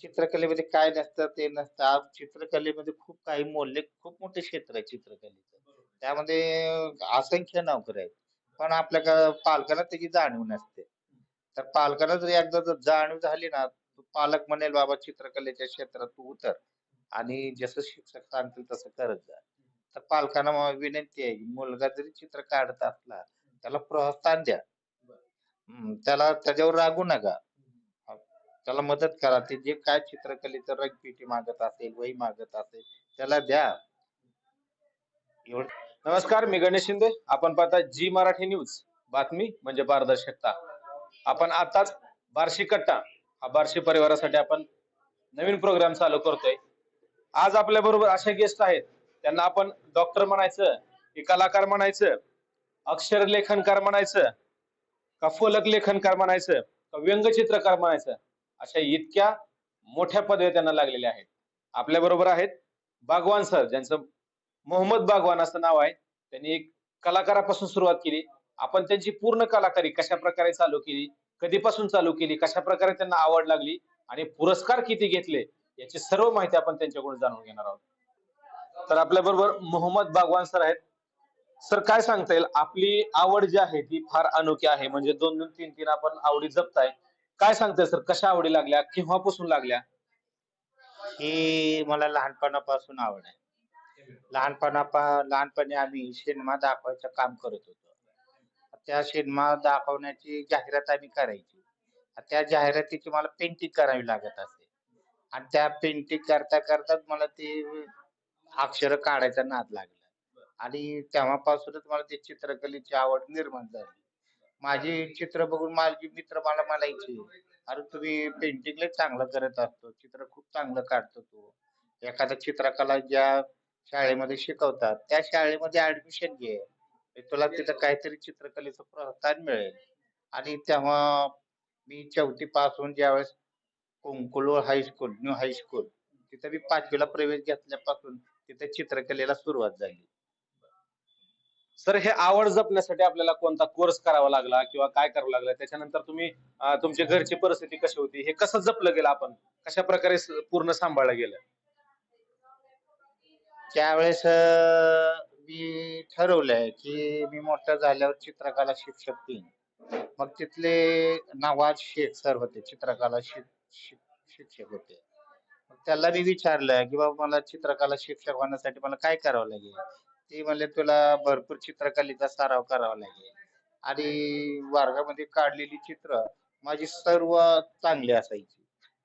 चित्रकलेमध्ये काय नसतं ते नसतं. आज चित्रकलेमध्ये खूप काही मौल्य खूप मोठे क्षेत्र आहे चित्रकलेचं. त्यामध्ये असंख्य नोकऱ्या आहेत. पण आपल्या पालकांना त्याची जाणीव नसते. तर पालकांना जर एकदा जर जाणीव झाली ना पालक म्हणेल बाबा चित्रकलेच्या क्षेत्रात तू उतर आणि जसं शिक्षक सांगतील तसं करत जा. तर पालकांना विनंती आहे मुलगा जरी चित्र काढत असला त्याला प्रोत्साहन द्या. त्याला त्याच्यावर रागू नका. त्याला मदत करा. ते जे काय चित्रकलेचं रंगपेटी मागत असेल वही मागत असेल त्याला द्या. नमस्कार मी गणेश शिंदे. आपण पाहता जी मराठी न्यूज. बातमी म्हणजे पारदर्शकता. आपण आताच बार्शी कट्टा हा बार्शी परिवारासाठी आपण नवीन प्रोग्राम चालू करतोय. आज आपल्या बरोबर असे गेस्ट आहेत. त्यांना आपण डॉक्टर म्हणायचं की कलाकार म्हणायचं अक्षर लेखनकार म्हणायचं का फलक लेखनकार म्हणायचं का व्यंगचित्रकार म्हणायचं. अशा इतक्या मोठ्या पदव्या त्यांना लागलेल्या आहेत. आपल्या बरोबर आहेत बागवान सर ज्यांचं मोहम्मद बागवान असं नाव आहे. त्यांनी एक कलाकारापासून सुरुवात केली. आपण त्यांची पूर्ण कलाकारी कशा प्रकारे चालू केली कधीपासून चालू केली कशा प्रकारे त्यांना आवड लागली आणि पुरस्कार किती घेतले याची सर्व माहिती आपण त्यांच्याकडून जाणून घेणार आहोत. तर आपल्या बरोबर मोहम्मद बागवान सर आहेत. सर काय सांगता येईल? आपली आवड जी आहे ती फार अनोखी आहे. म्हणजे दोन दोन तीन तीन आपण आवडी जपताय. काय सांगताय सर? कशा आवडी लागल्या? केव्हापासून लागल्या? ही मला लहानपणापासून आवड आहे. लहानपणापा लहानपणी आम्ही सिनेमा दाखवायचं काम करत होतो. त्या सिनेमा दाखवण्याची जाहिरात आम्ही करायची. त्या जाहिरातीची मला पेंटिंग करावी लागत असे. आणि त्या पेंटिंग करता करताच मला ते अक्षर काढायचा नाद लागला. आणि तेव्हापासूनच मला ते चित्रकलेची आवड निर्माण झाली. माझी चित्र बघून माझे मित्र मला म्हणायचे अरे तुम्ही पेंटिंग लय चांगलं करत असतो. चित्र खूप चांगलं काढतो तू. एखादा चित्रकला ज्या शाळेमध्ये शिकवतात त्या शाळेमध्ये ऍडमिशन घे. तुला तिथं काहीतरी चित्रकलेचं प्रोत्साहन मिळेल. आणि तेव्हा मी चौथी पासून ज्यावेळेस कुंकुलो हायस्कूल न्यू हायस्कूल तिथं मी पाचवीला प्रवेश घेतल्यापासून तिथे चित्रकलेला सुरुवात झाली. सर हे आवड जपण्यासाठी आपल्याला कोणता कोर्स करावा लागला किंवा काय करावं लागलं? त्याच्यानंतर तुम्ही तुमच्या घरची परिस्थिती कशी होती? हे कसं जपलं गेलं आपण? कशा प्रकारे पूर्ण सांभाळलं गेलं? त्यावेळेस मी ठरवलंय की मी मोठा झाल्यावर चित्रकला शिक्षक देईन. मग तिथले नवाज शेख सर होते चित्रकला शिक्षक होते. त्याला मी विचारलं की बाबा मला चित्रकला शिक्षक होण्यासाठी मला काय करावं लागेल? ते म्हणले तुला भरपूर चित्रकलेचा सराव करावा लागेल. आणि वर्गामध्ये काढलेली चित्र माझी सर्व चांगली असायची.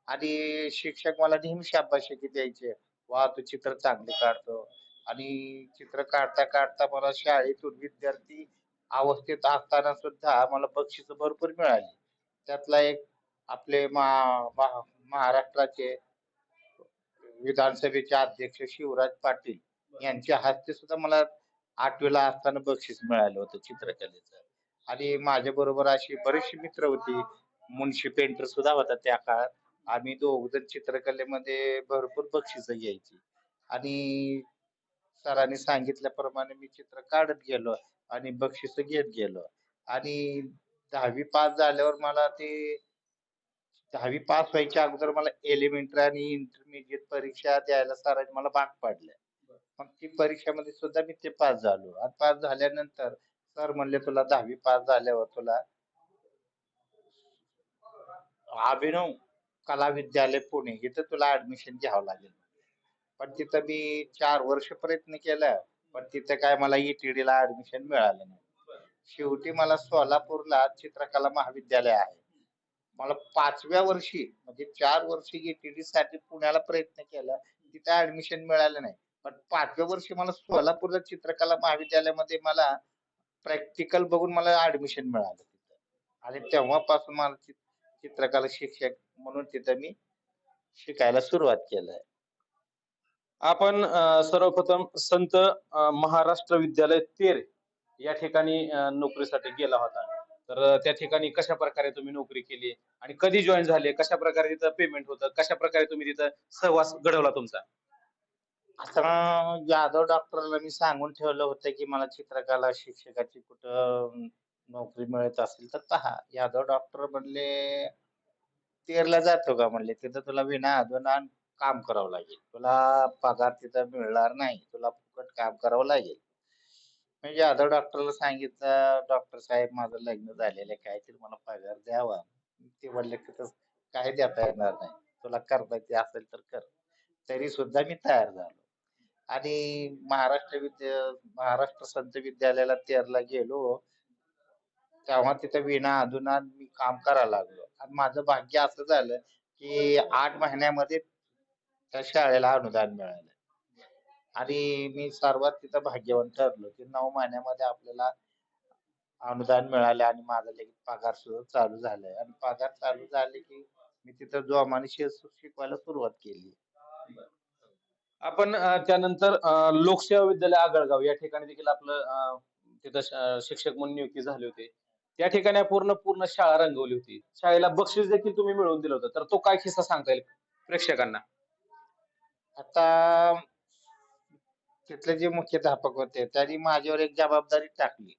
आणि शिक्षक मला नेहमी शाबासकी द्यायचे वा तू चित्र चांगले काढतो. आणि चित्र काढता काढता मला शाळेतून विद्यार्थी अवस्थेत असताना सुद्धा मला बक्षीस भरपूर मिळाली. त्यातला एक आपले महाराष्ट्राचे विधानसभेचे अध्यक्ष शिवराज पाटील. यांच्या हस्ते सुद्धा मला आठवीला असताना बक्षीस मिळालं होतं चित्रकलेचं. आणि माझ्या बरोबर अशी बरेचशी मित्र होती. मुन्शी पेंटर सुद्धा होता त्या काळात. आम्ही दोघजण चित्रकलेमध्ये भरपूर बक्षिस घ्यायची. आणि सरांनी सांगितल्याप्रमाणे मी चित्र काढत गेलो आणि बक्षिस घेत गेलो. आणि दहावी पास झाल्यावर मला ते दहावी पास व्हायच्या अगोदर मला एलिमेंटरी आणि इंटरमिजिएट परीक्षा द्यायला सरांनी मला भाग पाडलं. मग ती परीक्षेमध्ये सुद्धा मी ते पास झालो. आणि पास झाल्यानंतर सर म्हणले तुला दहावी पास झाल्यावर तुला अभिनव कला विद्यालय पुणे इथं तुला ऍडमिशन घ्यावं लागेल. पण तिथं मी चार वर्ष प्रयत्न केला पण तिथं काय मला ईटीडी ला ऍडमिशन मिळालं नाही. शेवटी मला सोलापूरला चित्रकला महाविद्यालय आहे. मला पाचव्या वर्षी म्हणजे चार वर्षी ईटीडी साठी पुण्याला प्रयत्न केला तिथं ऍडमिशन मिळालं नाही. पण पाचव्या वर्षी मला सोलापूरला चित्रकला महाविद्यालयामध्ये मला प्रॅक्टिकल बघून मला ऍडमिशन मिळालं तिथं. आणि तेव्हापासून मला चित्रकला शिक्षक म्हणून तिथं मी शिकायला सुरुवात केलंय. आपण सर्वप्रथम संत महाराष्ट्र विद्यालय तेर या ठिकाणी नोकरीसाठी गेला होता. तर त्या ठिकाणी कशा प्रकारे तुम्ही नोकरी केली? आणि कधी जॉईन झाले? कशा प्रकारे तिथं पेमेंट होतं? कशा प्रकारे तुम्ही तिथं सहवास घडवला तुमचा? आता यादव डॉक्टरला मी सांगून ठेवलं होतं की मला चित्रकला शिक्षकाची कुठं नोकरी मिळत असेल तर पहा. यादव डॉक्टर म्हणले तेरला जातो का? म्हणले तिथं तुला विना अधून काम करावं लागेल. तुला पगार तिथं मिळणार नाही. तुला फुकट काम करावं लागेल. मी जाधव डॉक्टरला सांगितलं डॉक्टर साहेब माझं लग्न झालेलं आहे. काहीतरी मला पगार द्यावा. ते म्हणले की तसं काही देता येणार नाही. तुला करता येते असेल तर कर. तरी सुद्धा मी तयार झालो. आणि महाराष्ट्र विद्या महाराष्ट्र संत विद्यालयाला तेरला गेलो. तेव्हा तिथं विना अधुना मी काम करायला लागलो. आणि माझं भाग्य असं झालं की आठ महिन्यामध्ये त्या शाळेला अनुदान मिळालं. आणि मी सर्वात तिथं भाग्यवान ठरलो की नऊ महिन्यामध्ये आपल्याला अनुदान मिळालं आणि माझा लगेच पगार सुद्धा चालू झालाय. आणि पगार चालू झाले की मी तिथं जोमाने शि- शिकवायला सुरुवात केली. आपण त्यानंतर लोकसेवा विद्यालय आगळगाव या ठिकाणी देखील आपलं तिथं शिक्षक म्हणून नियुक्ती झाली होती. त्या ठिकाणी पूर्ण पूर्ण शाळा रंगवली होती. शाळेला बक्षीस देखील तुम्ही मिळवून दिलं होतं. तर तो काय किस्सा सांगता येईल प्रेक्षकांना? आता तिथले जे मुख्याध्यापक होते त्यांनी माझ्यावर एक जबाबदारी टाकली.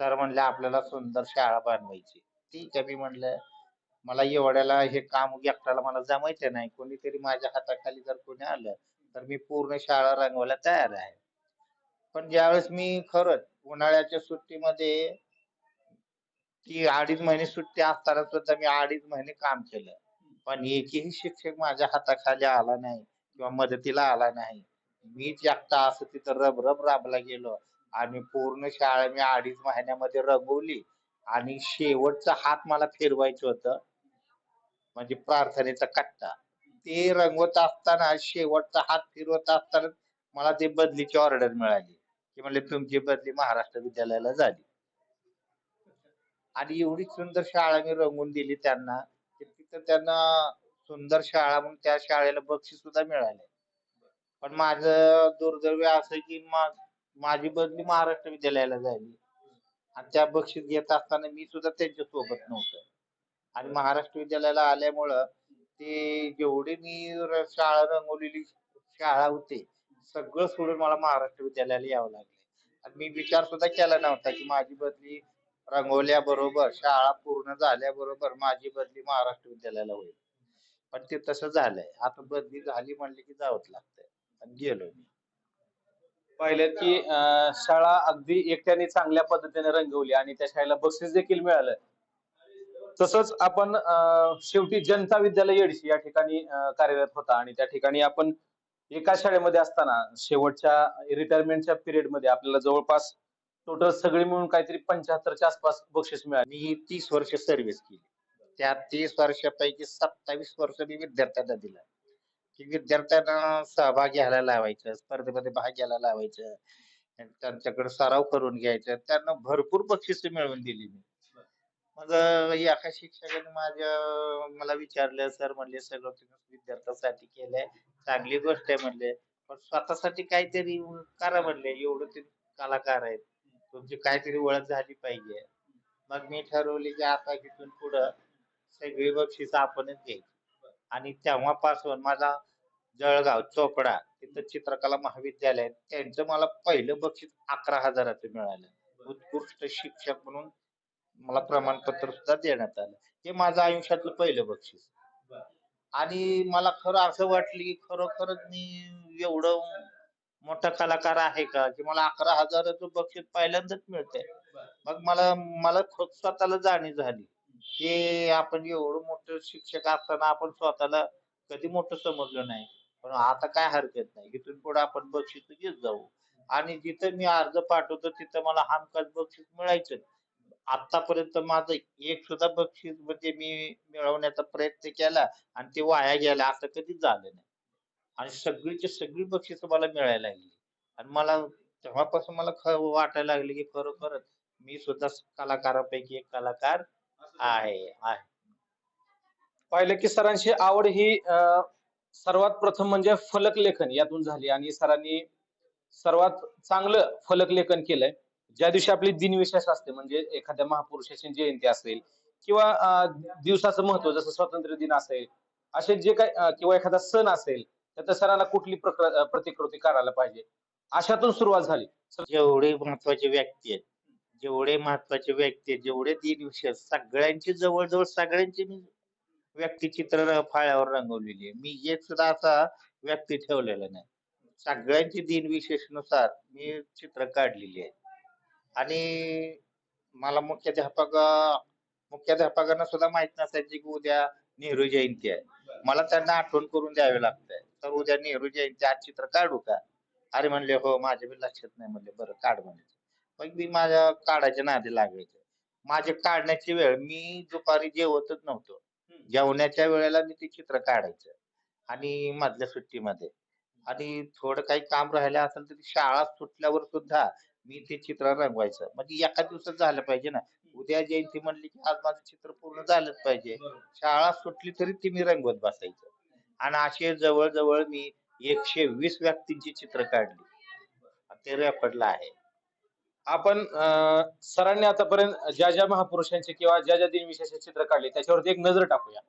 सर म्हणले आपल्याला सुंदर शाळा बांधवायची ठीक आहे मी म्हणलं मला एवढ्याला हे काम एकट्याला मला जमायचं नाही. कोणीतरी माझ्या हाताखाली जर कोणी आलं तर मी पूर्ण शाळा रंगवायला तयार आहे. पण ज्यावेळेस मी खरंच उन्हाळ्याच्या सुट्टीमध्ये ती अडीच महिने सुट्टी असताना सुद्धा मी अडीच महिने काम केलं. पण एकही शिक्षक माझ्या हाताखाली आला नाही किंवा मदतीला आला नाही. मीच एकटा असं तिथं रब रब राबला गेलो आणि पूर्ण शाळा मी अडीच महिन्यामध्ये रंगवली आणि शेवटचा हात मला फिरवायचं होतं. म्हणजे प्रार्थनेचा कट्टा. ते रंगवत असताना शेवटचा हात फिरवत असताना मला ते बदलीची ऑर्डर मिळाली. की म्हणले तुमची बदली महाराष्ट्र विद्यालयाला झाली. आणि एवढी सुंदर शाळा मी रंगून दिली त्यांना की तिथं त्यांना सुंदर शाळा म्हणून त्या शाळेला बक्षीस सुद्धा मिळाले. पण माझं दुर्दैव असं की माझी बदली महाराष्ट्र विद्यालयाला झाली. आणि त्या बक्षीस घेत असताना मी सुद्धा त्यांच्यासोबत नव्हतं. आणि महाराष्ट्र विद्यालयाला आल्यामुळं ते जेवढे मी र- शाळा रंगवलेली शाळा होते सगळं सोडून मला महाराष्ट्र विद्यालयाला यावं लागले आणि मी विचार सुद्धा केला नव्हता की माझी बदली रंगवल्याबरोबर शाळा पूर्ण झाल्याबरोबर माझी बदली महाराष्ट्र विद्यालयाला होईल. पण ते तसं झालंय. आता बदली झाली म्हणली की जावंच लागतंय. आणि गेलो मी. पाहिलं की अं, शाळा अगदी एकट्याने चांगल्या पद्धतीने रंगवली आणि त्या शाळेला बक्षीस देखील मिळालं. तसंच आपण शेवटी जनता विद्यालय येडशी या ठिकाणी कार्यरत होता आणि त्या ठिकाणी आपण एका शाळेमध्ये असताना शेवटच्या रिटायरमेंटच्या पिरियडमध्ये आपल्याला जवळपास टोटल सगळी मिळून काहीतरी पंच्याहत्तरच्या आसपास बक्षीस मिळाली. मी तीस वर्ष सर्व्हिस केली. त्या तीस वर्षापैकी सत्तावीस वर्ष मी विद्यार्थ्यांना दिलं. की विद्यार्थ्यांना सहभाग घ्यायला लावायचं स्पर्धेमध्ये भाग घ्यायला लावायचं त्यांच्याकडे सराव करून घ्यायचं त्यांना भरपूर बक्षिसे मिळवून दिली मी. मग एका शिक्षकाने माझ्या मला विचारलं सर म्हणले सगळं तुम्ही विद्यार्थ्यांसाठी केलंय. चांगली गोष्ट आहे म्हणले. पण स्वतःसाठी काहीतरी करा म्हणले. एवढं ते कलाकार आहेत. तुमची काहीतरी ओळख झाली पाहिजे. मग मी ठरवले की आता तिथून पुढं सगळी बक्षीस आपणच घ्यायची. आणि तेव्हापासून माझा जळगाव चोपडा तिथं चित्रकला महाविद्यालय त्यांचं मला पहिलं बक्षीस अकरा हजाराचं मिळालं. उत्कृष्ट शिक्षक म्हणून मला प्रमाणपत्र सुद्धा देण्यात आलं. हे माझं आयुष्यातलं पहिलं बक्षीस. आणि मला खरं असं वाटलं की खरोखरच मी एवढं मोठा कलाकार आहे का की मला अकरा हजाराचं बक्षीस पहिल्यांदाच मिळतंय. मग मला मला खुद स्वतःला जाणीव झाली. की आपण एवढं मोठं शिक्षक असताना आपण स्वतःला कधी मोठं समजलं नाही. पण आता काय हरकत नाही. इथून पुढे आपण बक्षीस घेत जाऊ. आणि जिथं मी अर्ज पाठवतो तिथं मला हमखास बक्षीस मिळायचं आतापर्यंत माझं एक सुद्धा बक्षीस म्हणजे मी मिळवण्याचा प्रयत्न केला आणि ते वाया गेला. असं कधीच झालं नाही. आणि सगळीची सगळी बक्षीस मला मिळायला लागली. आणि मला तेव्हापासून मला ख वाटायला लागले की खरोखरच मी सुद्धा कलाकारापैकी एक कलाकार आहे आहे. पाहिलं की सरांची आवड ही सर्वात प्रथम म्हणजे फलक लेखन यातून झाली. आणि सरांनी सर्वात चांगलं फलक लेखन केलंय. ज्या दिवशी आपली दिनविशेष असते म्हणजे एखाद्या महापुरुषाची जयंती असेल किंवा दिवसाचं महत्त्व जसं स्वातंत्र्य दिन असेल असे जे काही किंवा एखादा सण असेल तर त्या कुठली प्रक्र- प्रतिकृती करायला पाहिजे? अशातून सुरुवात झाली. जेवढे महत्त्वाचे व्यक्ती आहेत जेवढे महत्त्वाचे व्यक्ती आहेत जेवढे दिनविशेष सगळ्यांची जवळजवळ सगळ्यांची मी व्यक्तिचित्र फाळ्यावर रंगवलेली आहे. मी एक सुद्धा असा व्यक्ती ठेवलेला नाही. सगळ्यांची दिनविशेषनुसार मी चित्र काढलेली आहेत. आणि मला मुख्याध्यापक मुख्याध्यापकांना सुद्धा माहीत नसायची की उद्या नेहरू जयंती आहे. मला त्यांना आठवण करून द्यावे लागतंय तर उद्या नेहरू जयंती आज चित्र काढू का? अरे म्हणले हो माझ्या बी लक्षात नाही म्हणले बरं काढ म्हणे मग मी माझ्या काढायच्या नादी लागायचे. माझे काढण्याची वेळ मी दुपारी जेवतच नव्हतो. जेवण्याच्या वेळेला मी ते चित्र काढायचं. आणि मधल्या सुट्टीमध्ये. आणि थोडं काही काम राहिलं असेल तर शाळा सुटल्यावर सुद्धा मी ते चित्र रंगवायचं. म्हणजे एका दिवसात झालं पाहिजे ना. उद्या जयंती म्हणली की आज माझं चित्र पूर्ण झालंच पाहिजे. शाळा सुटली तरी ती मी रंगवत बसायचं. आणि असे जवळजवळ मी एकशे वीस व्यक्तींची चित्र काढली. ते रेकॉर्डला आहे. आपण सरांनी आतापर्यंत ज्या ज्या महापुरुषांचे किंवा ज्या ज्या दिनविशेषाचे चित्र काढले त्याच्यावरती एक नजर टाकूया.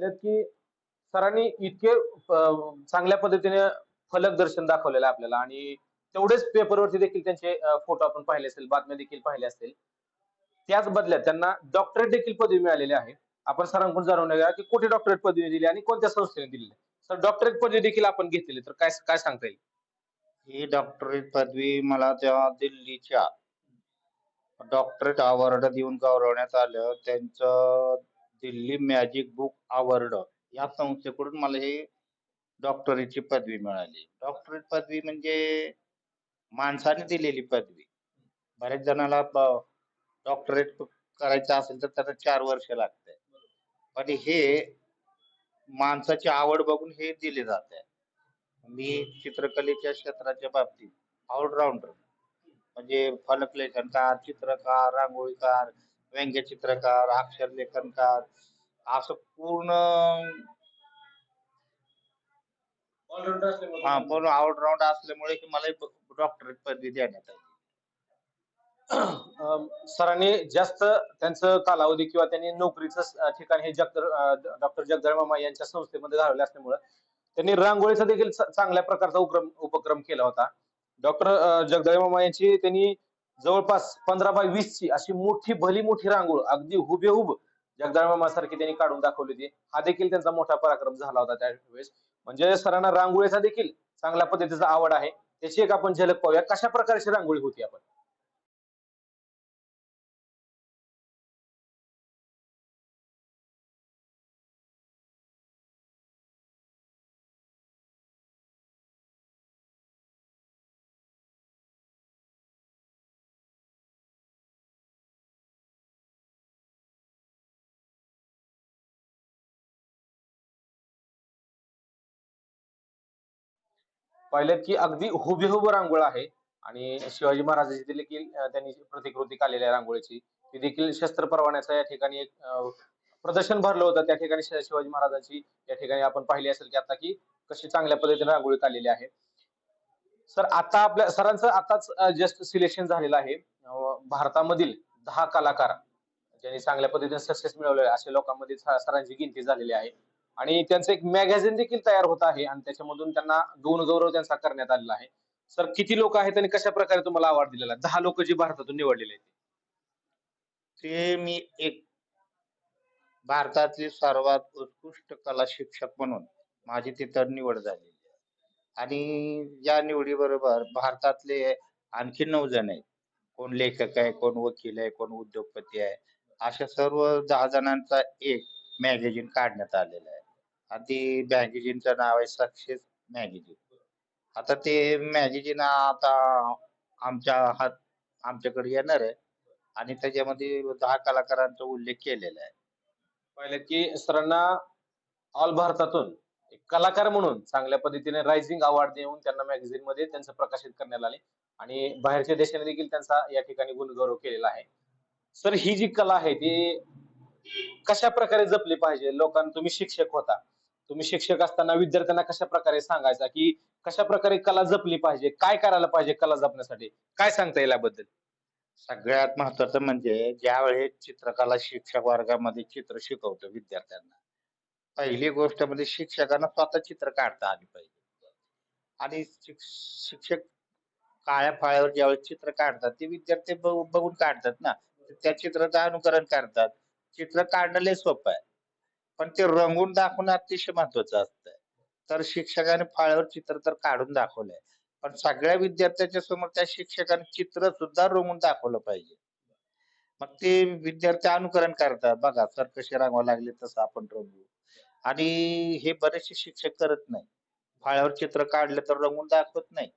केलेत की सरांनी इतके चांगल्या पद्धतीने फलक दर्शन दाखवलेलं आहे आपल्याला. आणि तेवढेच पेपरवरती देखील त्यांचे फोटो आपण पाहिले असेल बातम्या देखील पाहिले असतील त्याच बदल्यात त्यांना डॉक्टरेट देखील पदवी मिळालेली आहे. आपण सरांकडून जाणून घ्या की कुठे डॉक्टरेट पदवी दिली आणि कोणत्या संस्थेने दिलेली सर डॉक्टरेट पदवी देखील आपण घेतलेली तर काय काय सांगता येईल? ही डॉक्टरेट पदवी मला तेव्हा दिल्लीच्या डॉक्टरेट अवॉर्ड देऊन गौरवण्यात आलं त्यांचं दिल्ली मॅजिक बुक अवॉर्ड या संस्थेकडून मला हे डॉक्टरीची पदवी मिळाली. डॉक्टरेट पदवी म्हणजे माणसाने दिलेली पदवी. बऱ्याच जणाला डॉक्टरेट करायचं असेल तर त्याला चार वर्ष लागते. पण हे माणसाची आवड बघून हे दिले जाते. मी चित्रकलेच्या क्षेत्राच्या बाबतीत ऑलराऊंडर म्हणजे फलकलेखनकार चित्रकार रांगोळीकार व्यंगचित्रकार अक्षर लेखनकार असं पूर्ण हा पूर्ण ऑलराऊंड असल्यामुळे की मला डॉक्टरेट पदवी देण्यात आली. अं, सरांनी जास्त त्यांचं कालावधी किंवा त्यांनी नोकरीचं ठिकाण हे जगदर डॉक्टर जगदळ मामा यांच्या संस्थेमध्ये घालवले असल्यामुळं त्यांनी रांगोळीचा देखील च- चांगल्या प्रकारचा उपक्रम उपक्रम केला होता. डॉक्टर जगदळ मामा यांची त्यांनी जवळपास पंधरा बाय वीस ची अशी मोठी भली मोठी रांगोळ अगदी हुबेहूब जगदाळमासारखी सारखी त्यांनी काढून दाखवली होती. हा देखील त्यांचा मोठा पराक्रम झाला होता त्यावेळेस. म्हणजे सरांना रांगोळीचा देखील चांगल्या पद्धतीचा आवड आहे. त्याची एक आपण झलक पाहूया. कशा प्रकारची रांगोळी होती आपण? पाहिलं की अगदी हुबेहुब रांगोळ आहे. आणि शिवाजी महाराजांची देखील त्यांनी प्रतिकृती काढलेली आहे रांगोळीची ती देखील शस्त्र परवान्याचं या ठिकाणी एक प्रदर्शन भरलं होतं. त्या ठिकाणी शिवाजी महाराजांची या ठिकाणी आपण पाहिली असेल की आता की कशी चांगल्या पद्धतीने रांगोळी काढलेली आहे. सर आता आपल्या सरांचं आताच जस्ट सिलेक्शन झालेलं आहे. भारतामधील दहा कलाकार ज्यांनी चांगल्या पद्धतीने सक्सेस मिळवले असे लोकांमध्ये सरांची गिनती झालेली आहे. आणि त्यांचं एक मॅगझिन देखील तयार होत आहे आणि त्याच्यामधून त्यांना दोन गौरव त्यांचा करण्यात आलेला आहे. सर किती लोक आहेत आणि कशा प्रकारे तुम्हाला अवॉर्ड दिलेला? दहा लोक जी भारतातून निवडलेले आहेत. ते मी एक भारतातले सर्वात उत्कृष्ट कला शिक्षक म्हणून माझी तिथं निवड झालेली आहे. आणि या निवडीबरोबर भारतातले आणखी नऊ जण आहेत. कोण लेखक आहे कोण वकील आहे कोण उद्योगपती आहे अशा सर्व दहा जणांचा एक मॅगझिन काढण्यात आलेला आहे. आणि ती मॅगझिनचं नाव आहे सक्सेस मॅगझिन आता ते मॅगझिन आता आमच्या हात आमच्याकडे येणार आहे आणि त्याच्यामध्ये दहा कलाकारांचा उल्लेख केलेला आहे. पाहिलं की सरांना ऑल भारतातून एक कलाकार म्हणून चांगल्या पद्धतीने रायझिंग अवॉर्ड देऊन त्यांना मॅगझिनमध्ये त्यांचं प्रकाशित करण्यात आले आणि बाहेरच्या देशाने देखील त्यांचा या ठिकाणी गुणगौरव केलेला आहे. सर ही जी कला आहे ती कशा प्रकारे जपली पाहिजे? लोकांना तुम्ही शिक्षक होता. तुम्ही शिक्षक असताना विद्यार्थ्यांना कशा प्रकारे सांगायचा? की कशा प्रकारे कला जपली पाहिजे? काय करायला पाहिजे कला जपण्यासाठी? काय सांगता येईल याबद्दल? सगळ्यात महत्वाचं म्हणजे ज्यावेळेस चित्रकला शिक्षक वर्गामध्ये चित्र शिकवतो विद्यार्थ्यांना पहिली गोष्ट म्हणजे शिक्षकांना स्वतः चित्र काढता आली पाहिजे. आणि शिक्षक काळ्या फाळ्यावर ज्यावेळेस चित्र काढतात ते विद्यार्थी बघून काढतात ना. त्या चित्राचं अनुकरण करतात. चित्र काढणं लय सोपं आहे. पण ते रंगून दाखवणं अतिशय महत्वाचं असतं तर शिक्षकाने फाळ्यावर चित्र तर काढून दाखवलंय. पण सगळ्या विद्यार्थ्याच्या समोर त्या शिक्षकाने चित्र सुद्धा रंगून दाखवलं पाहिजे. मग ते विद्यार्थी अनुकरण करतात. बघा सर कसे रंगवा लागले तसं आपण रंगू आणि हे बरेचसे शिक्षक करत नाही. फाळ्यावर चित्र काढलं तर रंगून दाखवत नाही.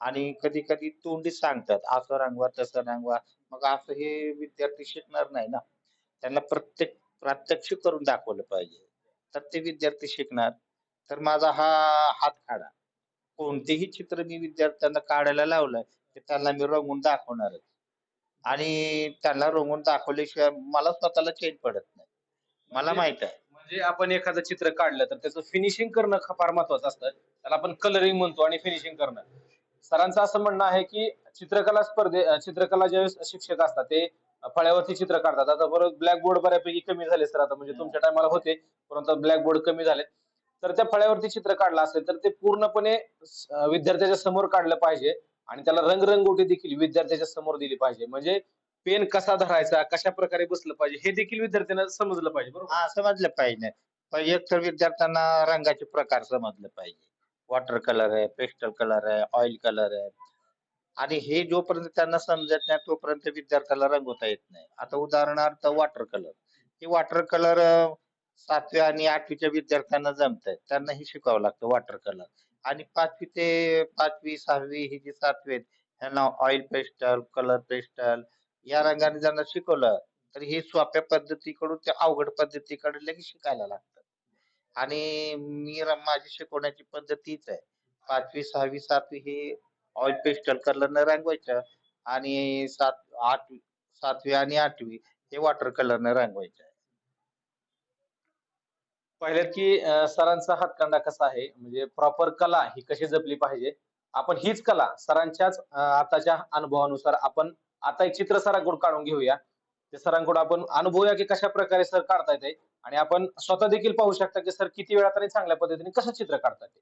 आणि कधी कधी तोंडी सांगतात असं रंगवा तसं रंगवा. मग असं हे विद्यार्थी शिकणार नाही ना. त्यांना प्रत्येक प्रात्यक्षिक करून दाखवलं पाहिजे. तर ते विद्यार्थी शिकणार. तर माझा हा हात काढा. कोणतेही चित्र मी विद्यार्थ्यांना काढायला लावलंय ते त्यांना मी रंगून दाखवणारच. आणि त्यांना रंगून दाखवल्याशिवाय मला स्वतःला चेन पडत नाही. मला माहीत आहे. म्हणजे आपण एखादं चित्र काढलं तर त्याचं फिनिशिंग करणं ख- फार महत्वाचं असतं. त्याला आपण कलरिंग म्हणतो आणि फिनिशिंग करणं. सरांचं असं म्हणणं आहे की चित्रकला स्पर्धे अं, चित्रकला ज्यावेळेस शिक्षक असतात ते फळ्यावरती चित्र काढतात. आता बरोबर ब्लॅक बोर्ड बऱ्यापैकी कमी झाले सर आता म्हणजे तुमच्या टायमाला होते परंतु ब्लॅक बोर्ड कमी झाले. तर त्या फळ्यावरती चित्र काढलं असेल तर ते पूर्णपणे विद्यार्थ्याच्या समोर काढलं पाहिजे आणि त्याला रंगरंगोटी देखील विद्यार्थ्याच्या समोर दिली पाहिजे. म्हणजे पेन कसा धरायचा कशा प्रकारे बसलं पाहिजे हे देखील विद्यार्थ्यांना समजलं पाहिजे बरोबर? हा समजलं पाहिजे. पण एक तर विद्यार्थ्यांना रंगाचे प्रकार समजलं पाहिजे. वॉटर कलर आहे पेस्टल कलर आहे ऑइल कलर आहे. आणि हे जोपर्यंत त्यांना समजत नाही तोपर्यंत विद्यार्थ्याला रंगवता येत नाही. आता उदाहरणार्थ वॉटर कलर हे वॉटर कलर सातव्या आणि आठवीच्या विद्यार्थ्यांना जमत आहे त्यांनाही शिकावं लागतं वॉटर कलर आणि पाचवी ते पाचवी सहावी ही जी सातवी आहेत ह्यांना ऑइल पेस्टल कलर पेस्टल या रंगाने ज्यांना शिकवलं तर हे सोप्या पद्धतीकडून ते अवघड पद्धतीकडे लगेच शिकायला लागतं. आणि मी माझी शिकवण्याची पद्धतीच आहे. पाचवी सहावी सातवी हे ऑइल पेस्टल कलरनं रंगवायचं आणि सात आठवी सातवी आणि आठवी हे वॉटर कलरनं रंगवायचं. पाहिलं की अं, सरांचा हातकांडा कसा आहे? म्हणजे प्रॉपर कला ही कशी जपली पाहिजे? आपण हीच कला सरांच्याच अं, आताच्या अनुभवानुसार आपण आता एक चित्र सरांकडून काढून घेऊया. ते सरांकडून आपण अनुभवूया की कशा प्रकारे सर काढता येते आणि आपण स्वतः देखील पाहू शकता की सर किती वेळात आणि चांगल्या पद्धतीने कसं चित्र काढतात ते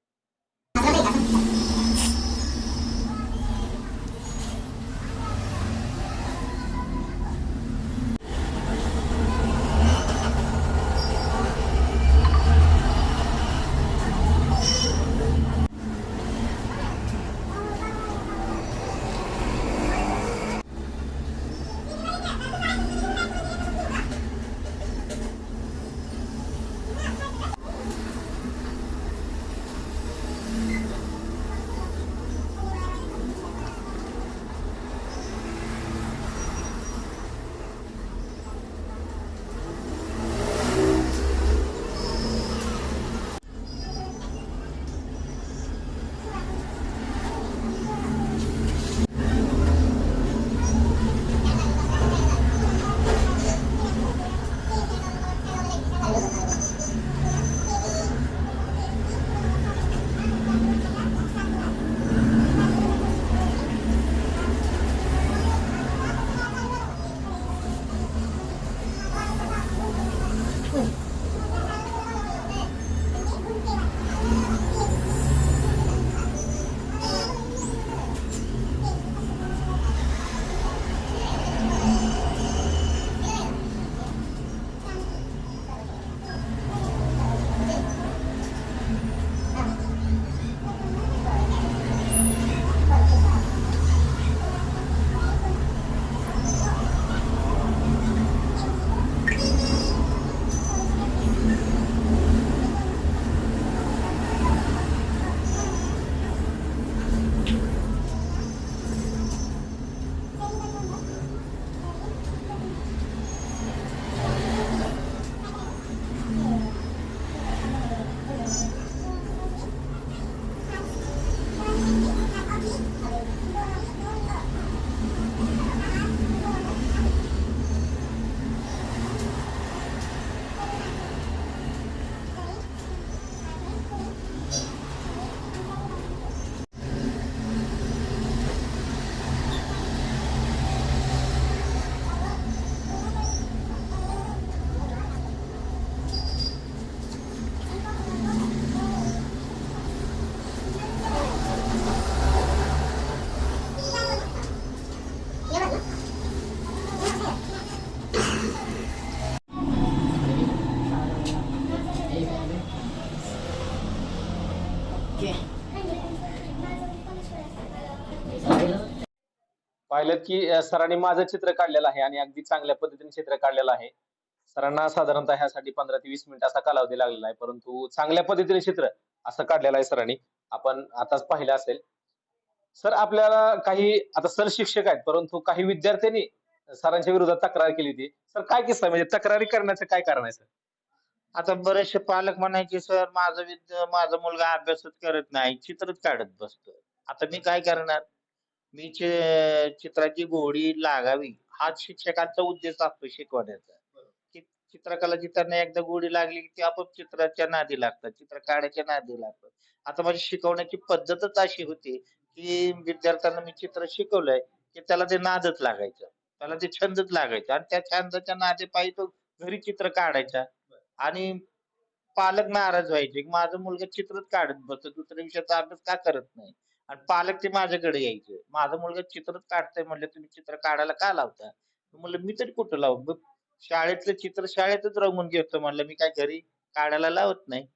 पाहिलं की सरांनी माझं चित्र काढलेलं आहे आणि अगदी चांगल्या पद्धतीने चित्र काढलेलं आहे. सरांना साधारणतः ह्यासाठी पंधरा ते वीस मिनिट असा कालावधी लागलेला आहे परंतु चांगल्या पद्धतीने चित्र असं काढलेलं आहे सरांनी. आपण आताच पाहिलं असेल. सर आपल्याला काही आता सर शिक्षक आहेत परंतु काही विद्यार्थ्यांनी सरांच्या विरोधात तक्रार केली होती. सर काय किस्सा म्हणजे तक्रारी करण्याचं काय कारण आहे सर? आता बरेचसे पालक म्हणायचे सर माझा विद्या माझा मुलगा अभ्यासच करत नाही चित्रच काढत बसतो आता मी काय करणार? मी चित्राची गोडी लागावी हाच शिक्षकांचा उद्देश असतो शिकवण्याचा. की चित्रकलाची त्यांना एकदा गोडी लागली की ते आपोआप चित्राच्या नादी लागतात चित्र काढायच्या नादी लागतात. आता माझी शिकवण्याची पद्धतच अशी होती की विद्यार्थ्यांना मी चित्र शिकवलंय की त्याला ते नादच लागायचं त्याला ते छंदच लागायचं आणि त्या छंदाच्या नादे पायी तो घरी चित्र काढायचा आणि पालक नाराज व्हायचे माझा मुलगा चित्रच काढत बसतो दुसऱ्या विषयाचा अभ्यास का करत नाही? आणि पालक ते माझ्याकडे यायचे. माझा मुलगा चित्रच काढतोय म्हणलं तुम्ही चित्र काढायला का लावता? म्हणलं मी तरी कुठं लावू? बघ, शाळेतलं चित्र शाळेतच रंगवून घेतो. म्हणलं मी काय घरी काढायला लावत नाही.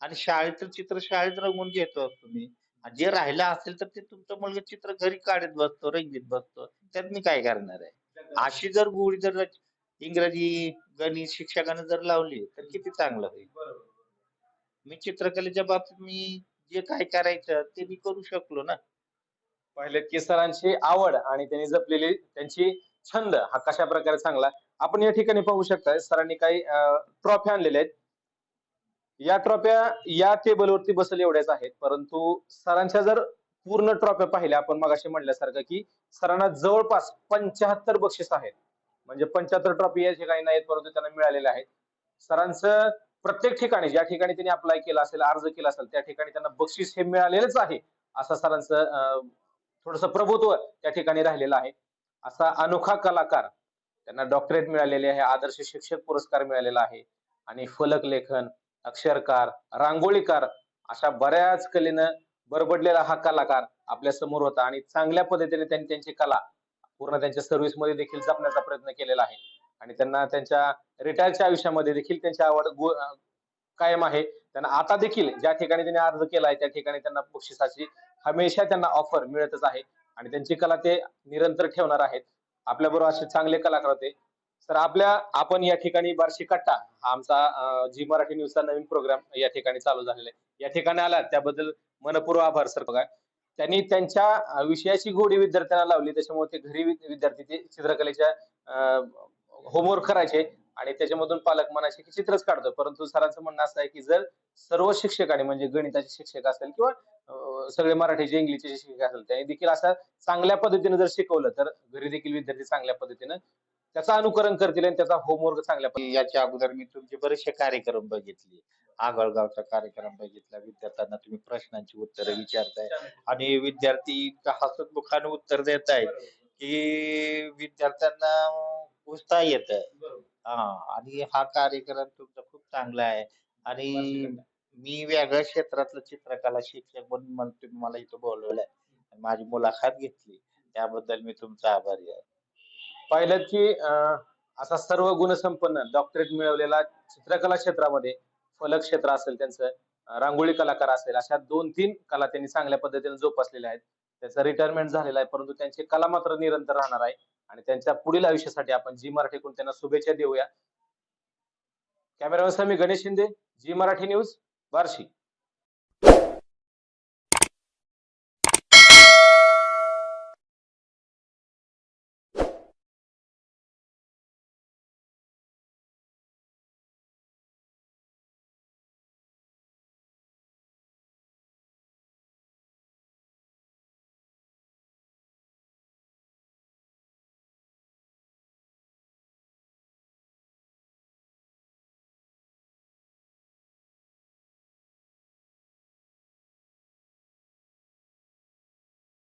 आणि शाळेतलं चित्र शाळेत रंगवून घेतो तुम्ही आणि जे राहिलं असेल तर ते तुमचा मुलगा चित्र घरी काढत बसतो रंगीत बसतो. त्यात मी काय करणार आहे? अशी जर गोडी जर इंग्रजी गणित शिक्षकाने जर लावली तर किती चांगलं होईल? मी चित्रकलेच्या बाबतीत मी जे काय करायचं ते मी करू शकलो ना. पाहिलं की सरांची आवड आणि त्यांनी जपलेली त्यांची छंद हा कशा प्रकारे चांगला आपण या ठिकाणी पाहू शकता सरांनी काही ट्रॉफ्या आणलेल्या आहेत. या ट्रॉफ्या या टेबलवरती बसल एवढ्याच आहेत परंतु सरांच्या जर पूर्ण ट्रॉफ्या पाहिल्या आपण मगाशी म्हणल्यासारखं की सरांना जवळपास पंच्याहत्तर बक्षीस आहेत. म्हणजे पंच्याहत्तर ट्रॉफी या काही नाहीत परंतु त्यांना मिळालेल्या आहेत. सरांचं प्रत्येक ठिकाणी ज्या ठिकाणी त्यांनी अप्लाय केला असेल अर्ज केला असेल त्या ठिकाणी त्यांना बक्षीस हे मिळालेलंच आहे असं सरांचं थोडस प्रभुत्व त्या ठिकाणी राहिलेलं आहे. असा अनोखा कलाकार त्यांना डॉक्टरेट मिळालेले आहे आदर्श शिक्षक पुरस्कार मिळालेला आहे आणि फलक लेखन अक्षरकार रांगोळीकार अशा बऱ्याच कलेनं बरबडलेला हा कलाकार आपल्यासमोर होता आणि चांगल्या पद्धतीने त्यांनी त्यांची कला पूर्ण त्यांच्या सर्व्हिसमध्ये देखील जपण्याचा प्रयत्न केलेला आहे. आणि त्यांना त्यांच्या रिटायरच्या आयुष्यामध्ये देखील त्यांची आवड कायम आहे. त्यांना आता देखील ज्या ठिकाणी त्यांनी अर्ज केला आहे त्या ठिकाणी त्यांना बक्षिसाची हमेशा त्यांना ऑफर मिळतच आहे. आणि त्यांची कला ते निरंतर ठेवणार आहेत. आपल्या बरोबर असे चांगले कलाकार होते. तर आपल्या आपण या ठिकाणी बार्शी कट्टा हा आमचा जी मराठी न्यूजचा नवीन प्रोग्राम या ठिकाणी चालू झालेला आहे. या ठिकाणी आला त्याबद्दल मनपूर्व आभार सर बघा. त्यांनी त्यांच्या विषयाची गोडी विद्यार्थ्यांना लावली त्याच्यामुळे ते घरी विद्यार्थी ते चित्रकलेच्या होमवर्क करायचे आणि त्याच्यामधून पालक म्हणायचे की चित्रच काढतो परंतु सरांचं म्हणणं असं आहे की जर सर्व शिक्षकांनी म्हणजे गणिताचे शिक्षक असेल किंवा सगळे मराठीचे इंग्लिशचे शिक्षक असेल त्यांनी देखील असं चांगल्या पद्धतीने जर शिकवलं तर घरी देखील विद्यार्थी चांगल्या पद्धतीने त्याचं अनुकरण करतील आणि त्याचा होमवर्क चांगल्या याच्या अगोदर मी तुमचे बरेचसे कार्यक्रम बघितले. आगळगावचा कार्यक्रम बघितला विद्यार्थ्यांना तुम्ही प्रश्नांची उत्तरं विचारताय आणि विद्यार्थी इतका हसतमुखाने उत्तर देत आहेत की विद्यार्थ्यांना उत्साह येत. हा आणि हा कार्यक्रम तुमचा खूप चांगला आहे. आणि मी वेगळ्या क्षेत्रातलं चित्रकला शिक्षक म्हणून मला तुम्ही मला इथं बोलवलंय. माझी मुलाखत घेतली. त्याबद्दल मी तुमचा आभारी आहे. पाहिलं की असा सर्व गुणसंपन्न डॉक्टरेट मिळवलेला चित्रकला क्षेत्रामध्ये फलक क्षेत्र असेल त्यांचं रांगोळी कलाकार असेल अशा दोन तीन कला त्यांनी चांगल्या पद्धतीने जोपासलेल्या आहेत. त्याचा रिटायरमेंट झालेला आहे. परंतु त्यांची कला मात्र निरंतर राहणार आहे. आणि त्यांच्या पुढील आयुष्यासाठी आपण जी मराठीकडून त्यांना शुभेच्छा देऊया. कॅमेरामॅन मी गणेश शिंदे जी मराठी न्यूज बार्शी